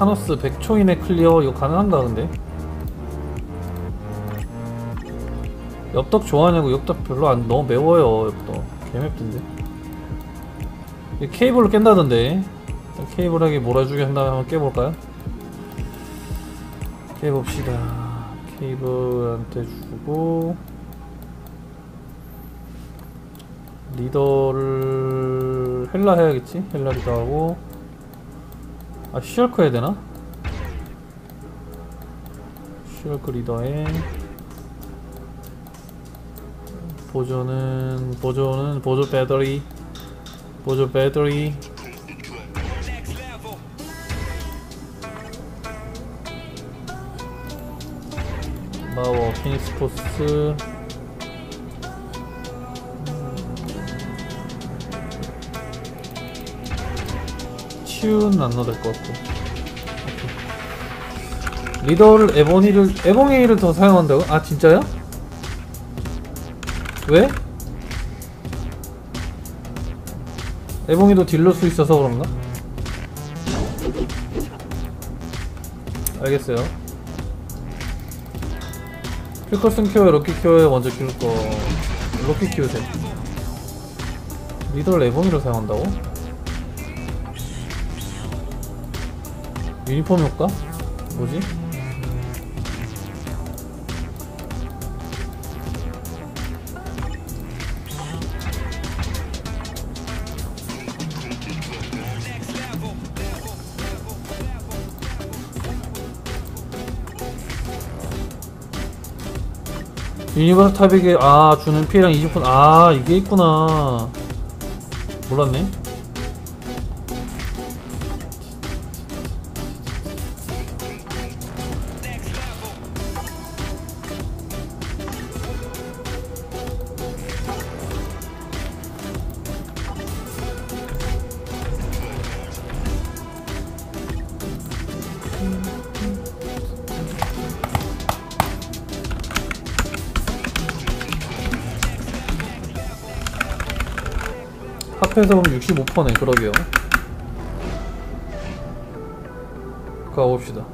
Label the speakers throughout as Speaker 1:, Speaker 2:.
Speaker 1: 타노스 100초 이내 클리어 이거 가능한가 근데? 엽떡 좋아하냐고 엽떡 별로 안 너무 매워요 엽떡 개맵던데 이 케이블로 깬다던데 케이블하게 몰아주게 한 다음에 한번 깨볼까요? 깨봅시다 케이블한테 주고 리더를 헬라 해야겠지? 헬라 리더하고 아 슈얼크 해야 되나? 슈얼크 리더에 보조는 보조는 보조 배터리. 보조 배터리. 마워 피닉스 포스 치유는 안 넣어도 될것 같고. 리더를 에보니를 에보니를 더 사용한다고? 아 진짜요? 왜? 에봉이도 딜러 수 있어서 그런가? 알겠어요. 필커슨 키워요, 럭키 키워요, 먼저 키울 거. 럭키 키우세요. 리더를 에봉이로 사용한다고? 유니폼 효과? 뭐지? 유니버스 탑에게 아 주는 피해량 20%아 이게 있구나 몰랐네 합해서 보면 65%네 그러게요. 가봅시다.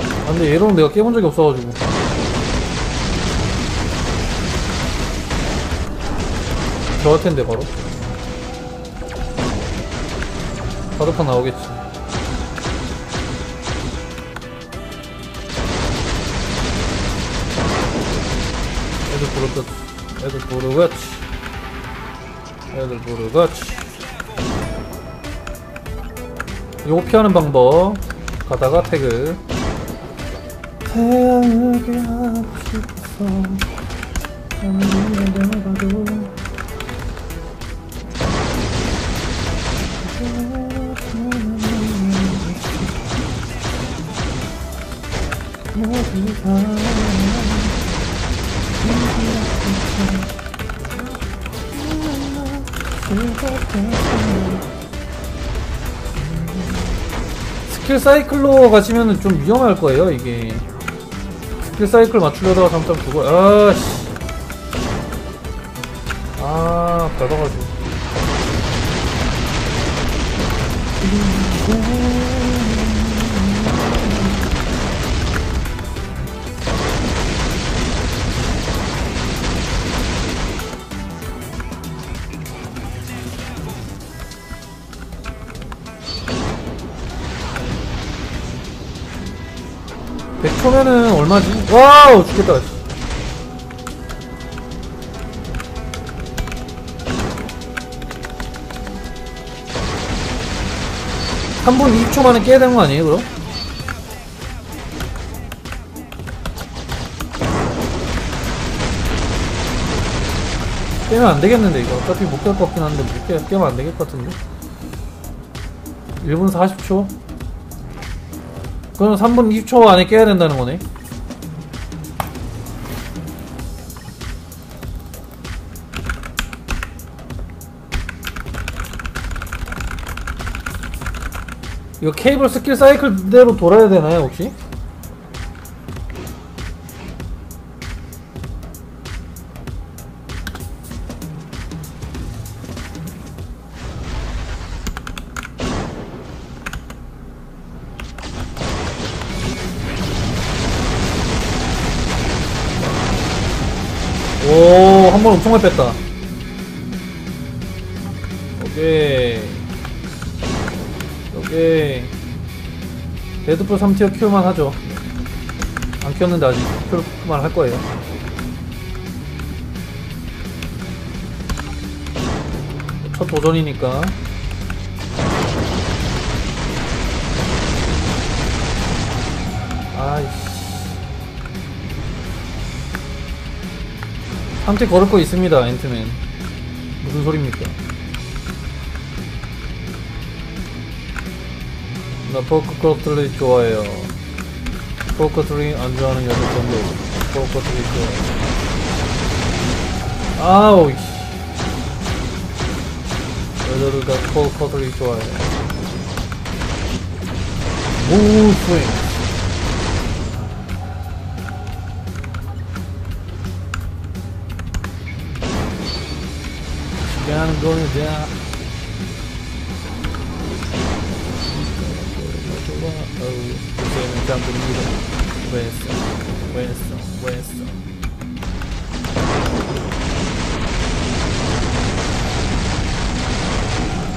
Speaker 1: 아 근데 얘로는 내가 깨본 적이 없어가지고. 저할 텐데 바로? 바로 판 나오겠지 부르겠 애들 부르겠지. 애들 부르겠지. 요거 피하는 방법. 가다가 태그. 하고 싶어서 아무리 내가도. 모두 다 스킬 사이클로 가시면은 좀 위험할 거예요 이게. 스킬 사이클 맞추려다가 잠깐 죽어 아씨. 아 밟아가지고 백초면은 얼마지? 와우 죽겠다 씨. 한분 2초 만에 깨야 되는 거 아니에요 그럼? 깨면 안 되겠는데 이거 어차피 못 깰 것 같긴 한데 못 깨, 깨면 안 되겠 것 같은데 1분 40초 그럼 3분 20초 안에 깨야 된다는 거네 이거 케이블 스킬 사이클대로 돌아야 되나요 혹시? 번 엄청 많이 뺐다. 오케이. 오케이. 데드풀 3티어 키울만 하죠. 안 키웠는데 아직 키울만 할 거예요. 첫 도전이니까. 함께 걸을 거 있습니다, 앤트맨. 무슨 소리입니까? 나 포크 커트리 좋아해요. 포크 커트리 안 좋아하는 여자 정도. 포크 커트리 좋아해. 아우, 씨. 여자들 다 포크 커트리 좋아해. 무 스윙. 시간 걸자. 어우, 이제는 깜빡입니다. 왜 했어? 왜 했어? 왜 했어?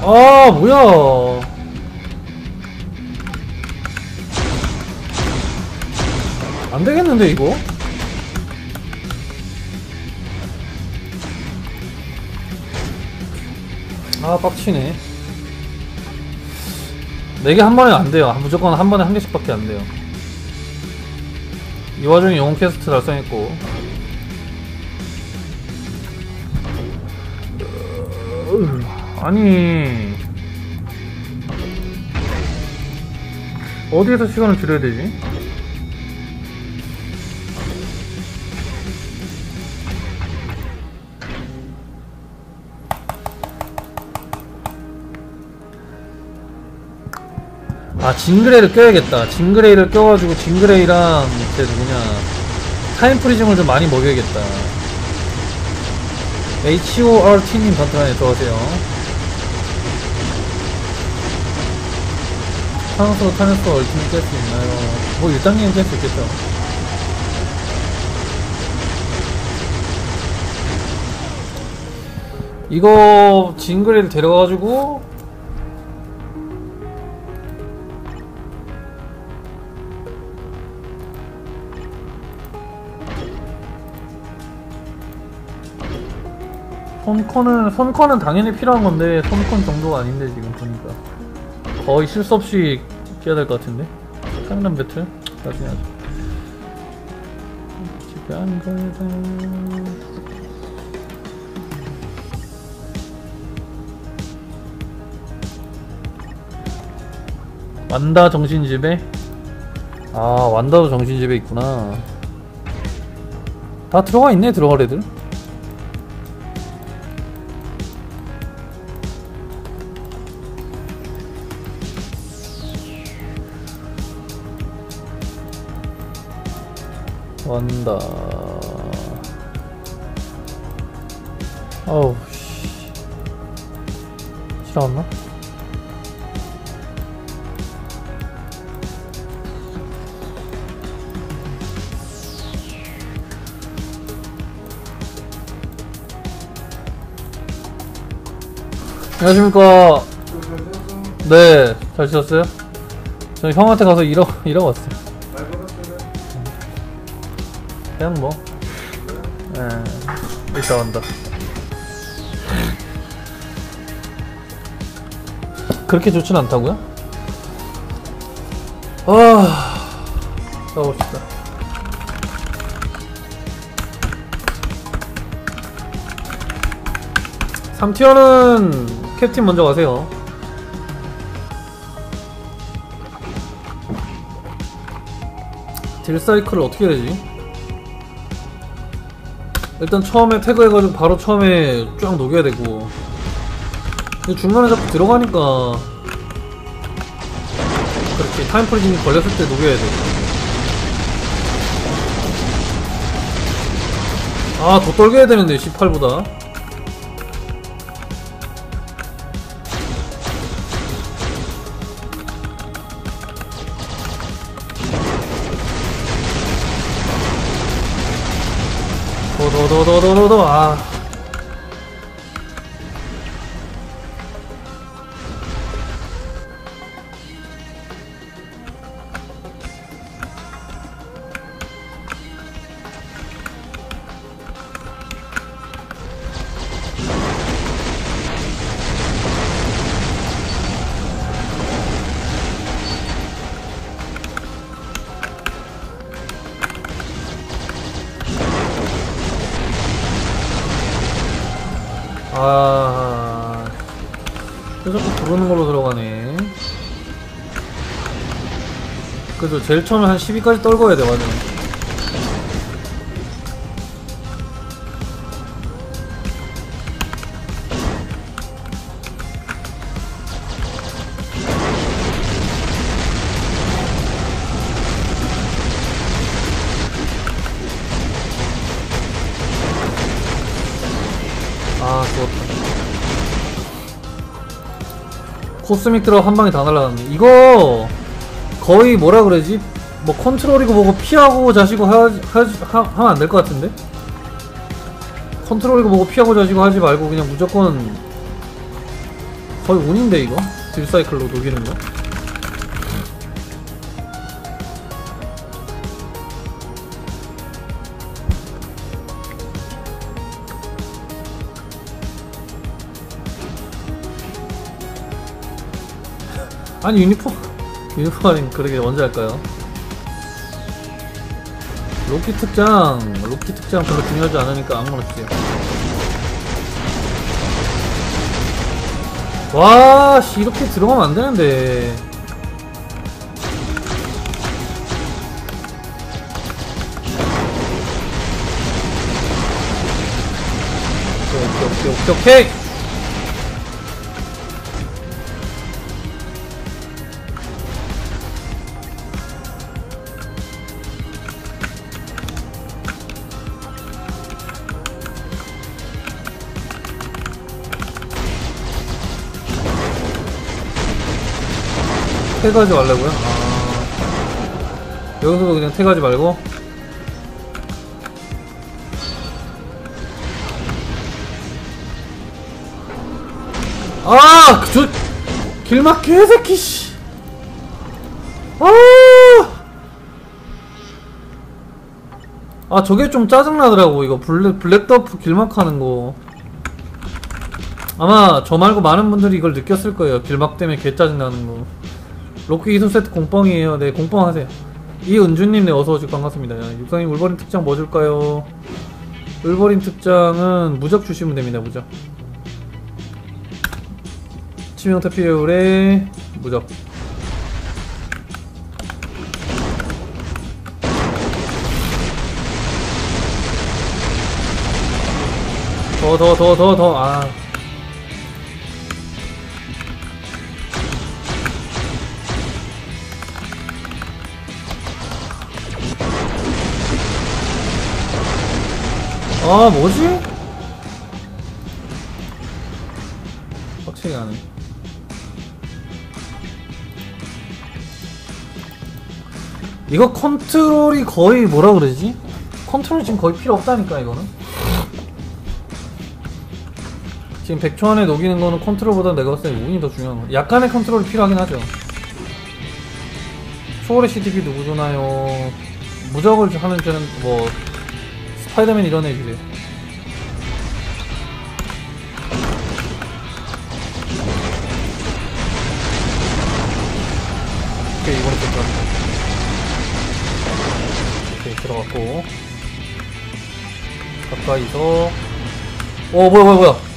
Speaker 1: 아, 뭐야. 안 되겠는데, 이거? 아, 빡치네. 4개 한 번에 안 돼요. 무조건 한 번에 한 개씩밖에 안 돼요. 이 와중에 영웅 퀘스트 달성했고. 아니. 어디에서 시간을 줄여야 되지? 아 징그레이를 껴야겠다. 징그레이를 껴가지고 징그레이랑 제 누구냐. 타임 프리즘을 좀 많이 먹여야겠다. HORT님 단톡방에 들어가세요. 타노스로 타노스 얼티밋 깰수 있나요? 뭐 1단계는 깰수 있겠죠. 이거 징그레이를 데려가가지고 손컨은 손컨은 당연히 필요한 건데 손컨 정도가 아닌데 지금 보니까. 거의 실수 없이 뛰어야 될 것 같은데? 쌍남 배틀? 나중에 하자 집에 안 가다 완다 정신집에? 아 완다도 정신집에 있구나. 다 들어가 있네 들어갈 애들 완다. 어우, 씨. 싫어왔나? 안녕하십니까. 네, 잘 지냈어요? 저 형한테 가서 일하고 왔어요. 그냥 뭐, 예, 이따 간다. 그렇게 좋진 않다고요? 아, 가봅시다. 삼티어는 캡틴 먼저 가세요. 딜 사이클을 어떻게 해야 되지? 일단 처음에 태그 해가지고 바로 처음에 쫙 녹여야 되고. 근데 중간에 자꾸 들어가니까 그렇지 타임 프리징이 걸렸을 때 녹여야 돼아더 떨겨야 되는데 18보다 더 도도도도도 그래도 제일 처음에 한 12까지 떨궈야 돼, 맞아. 아, 죽었다. 코스믹 드랍 한 방에 다 날라갔네. 이거 거의 뭐라 그러지? 뭐 컨트롤이고 뭐고 피하고 자시고 하, 하, 하, 하 면 안 될 것 같은데? 컨트롤이고 뭐고 피하고 자시고 하지 말고 그냥 무조건 거의 운인데 이거? 딜사이클로 녹이는 거? 아니 유니폼 아닌 그러게 언제 할까요? 로키 특장 로키 특장 별로 중요하지 않으니까 아무거나 주세요. 와 씨 이렇게 들어가면 안 되는데. 오케이 오케이 오케이 오케이 태가지 말라고요? 아... 여기서도 그냥 태가지 말고? 아! 그 저... 길막 개새끼 씨! 아! 아 저게 좀 짜증나더라고 이거. 블랙, 블랙더프 길막 하는 거. 아마 저 말고 많은 분들이 이걸 느꼈을 거예요. 길막 때문에 개 짜증나는 거 로키 이소 세트 공뻥이에요. 네, 공뻥 하세요. 이은주님, 네, 어서오시고 반갑습니다. 육상님 울버린 특장 뭐 줄까요? 울버린 특장은 무적 주시면 됩니다, 무적. 치명타 피해율에 무적. 더, 더, 더, 더, 더, 아. 아 뭐지? 빡치게 하네 이거 컨트롤이 거의 뭐라 그러지? 컨트롤이 지금 거의 필요 없다니까 이거는 지금 100초 안에 녹이는 거는 컨트롤보다 내가 봤을 때 운이 더 중요한 거 약간의 컨트롤이 필요하긴 하죠 초월의 CDP 누구 주나요? 무적을 하는 데는 뭐 스파이더맨 이런 애 주세요. 오케이 이번에 또 들어갔다. 오케이 들어갔고 가까이서 오 뭐야 뭐야 뭐야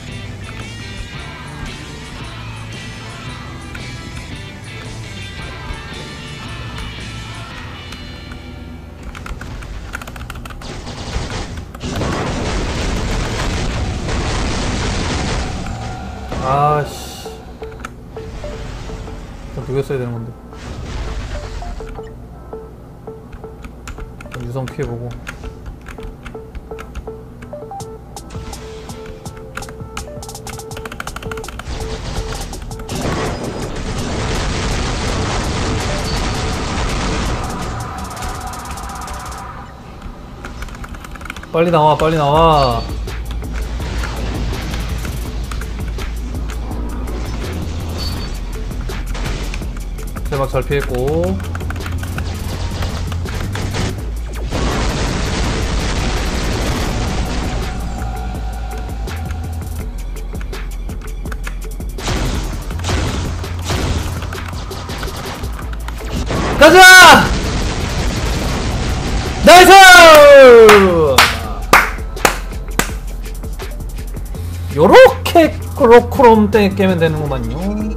Speaker 1: 빨리 나와 빨리 나와 대박 잘 피했고 가자! 나이스! 요렇게 크로크롬 때 깨면 되는구만요.